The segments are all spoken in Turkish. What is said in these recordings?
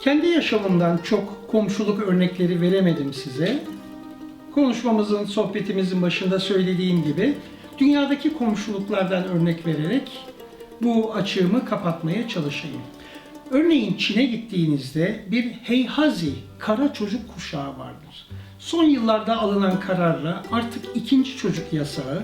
Kendi yaşamımdan çok komşuluk örnekleri veremedim size. Konuşmamızın, sohbetimizin başında söylediğim gibi dünyadaki komşuluklardan örnek vererek bu açığımı kapatmaya çalışayım. Örneğin Çin'e gittiğinizde bir Heihazi kara çocuk kuşağı vardır. Son yıllarda alınan kararla artık ikinci çocuk yasağı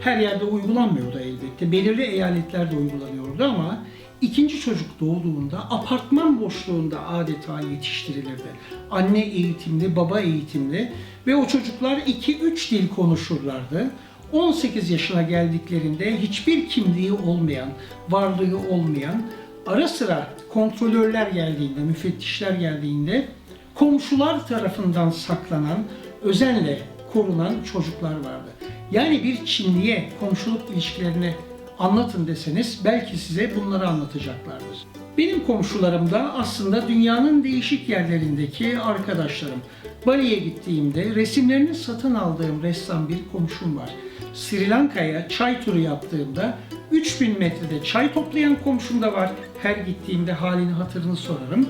her yerde uygulanmıyordu elbette. Belirli eyaletlerde uygulanıyordu ama ikinci çocuk doğduğunda apartman boşluğunda adeta yetiştirilirdi. Anne eğitimli, baba eğitimli ve o çocuklar 2-3 dil konuşurlardı. 18 yaşına geldiklerinde hiçbir kimliği olmayan, varlığı olmayan, ara sıra kontrolörler geldiğinde, müfettişler geldiğinde komşular tarafından saklanan, özenle korunan çocuklar vardı. Yani bir Çinliye komşuluk ilişkilerini anlatın deseniz belki size bunları anlatacaklardır. Benim komşularım da aslında dünyanın değişik yerlerindeki arkadaşlarım. Bali'ye gittiğimde resimlerini satın aldığım ressam bir komşum var. Sri Lanka'ya çay turu yaptığımda 3000 metrede çay toplayan komşum da var. Her gittiğimde halini hatırını sorarım.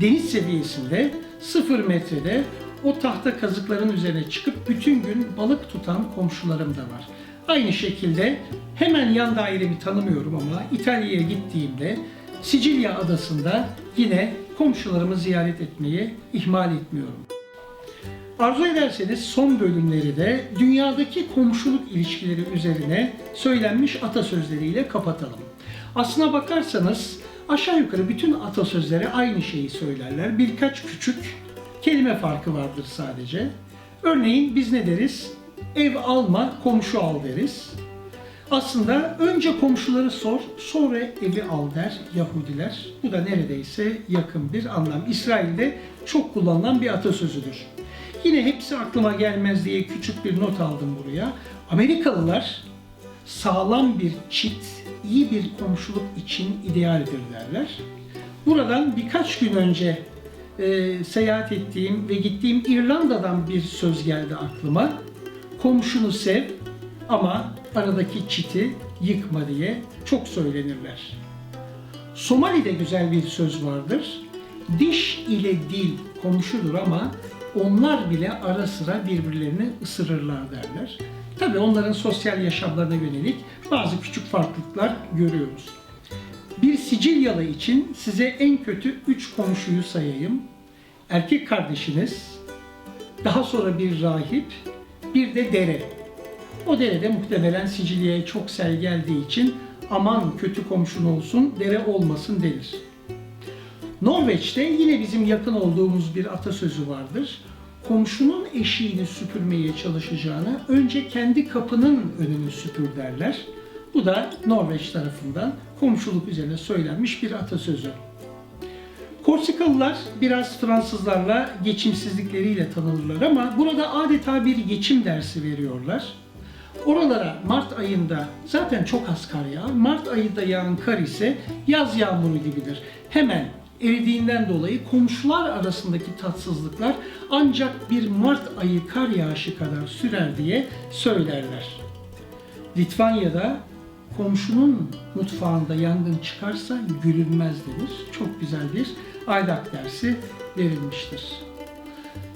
Deniz seviyesinde 0 metrede o tahta kazıkların üzerine çıkıp bütün gün balık tutan komşularım da var. Aynı şekilde hemen yan dairemi tanımıyorum ama İtalya'ya gittiğimde Sicilya adasında yine komşularımı ziyaret etmeyi ihmal etmiyorum. Arzu ederseniz son bölümleri de dünyadaki komşuluk ilişkileri üzerine söylenmiş atasözleriyle kapatalım. Aslına bakarsanız aşağı yukarı bütün atasözleri aynı şeyi söylerler. Birkaç küçük kelime farkı vardır sadece. Örneğin biz ne deriz? Ev alma, komşu al deriz. Aslında önce komşuları sor, sonra evi al der Yahudiler. Bu da neredeyse yakın bir anlam. İsrail'de çok kullanılan bir atasözüdür. Yine hepsi aklıma gelmez diye küçük bir not aldım buraya. Amerikalılar sağlam bir çit, iyi bir komşuluk için idealdir derler. Buradan birkaç gün önce e, seyahat ettiğim ve gittiğim İrlanda'dan bir söz geldi aklıma. Komşunu sev ama aradaki çiti yıkma diye çok söylenirler. Somali'de güzel bir söz vardır. Diş ile dil komşudur ama onlar bile ara sıra birbirlerini ısırırlar derler. Tabi onların sosyal yaşamlarına yönelik bazı küçük farklılıklar görüyoruz. Bir Sicilyalı için size en kötü 3 komşuyu sayayım. Erkek kardeşiniz, daha sonra bir rahip, bir de dere. O derede muhtemelen Sicilya'ya çok sel geldiği için aman kötü komşun olsun, dere olmasın denir. Norveç'te yine bizim yakın olduğumuz bir atasözü vardır. Komşunun eşiğini süpürmeye çalışacağına önce kendi kapının önünü süpür derler. Bu da Norveç tarafından komşuluk üzerine söylenmiş bir atasözü. Korsikalılar biraz Fransızlarla geçimsizlikleriyle tanınırlar ama burada adeta bir geçim dersi veriyorlar. Oralara Mart ayında zaten çok az kar yağar. Mart ayında yağan kar ise yaz yağmuru gibidir. Hemen eridiğinden dolayı komşular arasındaki tatsızlıklar ancak bir Mart ayı kar yağışı kadar sürer diye söylerler. Litvanya'da komşunun mutfağında yangın çıkarsa gülünmez denir. Çok güzel bir ahlak dersi verilmiştir.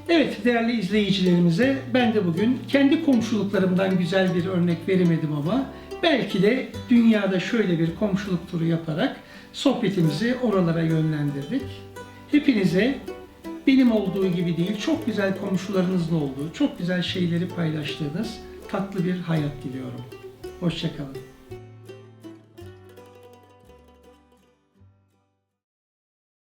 Evet değerli izleyicilerimize ben de bugün kendi komşuluklarımdan güzel bir örnek veremedim ama belki de dünyada şöyle bir komşuluk turu yaparak sohbetimizi oralara yönlendirdik. Hepinize benim olduğu gibi değil çok güzel komşularınızın olduğu, çok güzel şeyleri paylaştığınız tatlı bir hayat diliyorum. Hoşçakalın.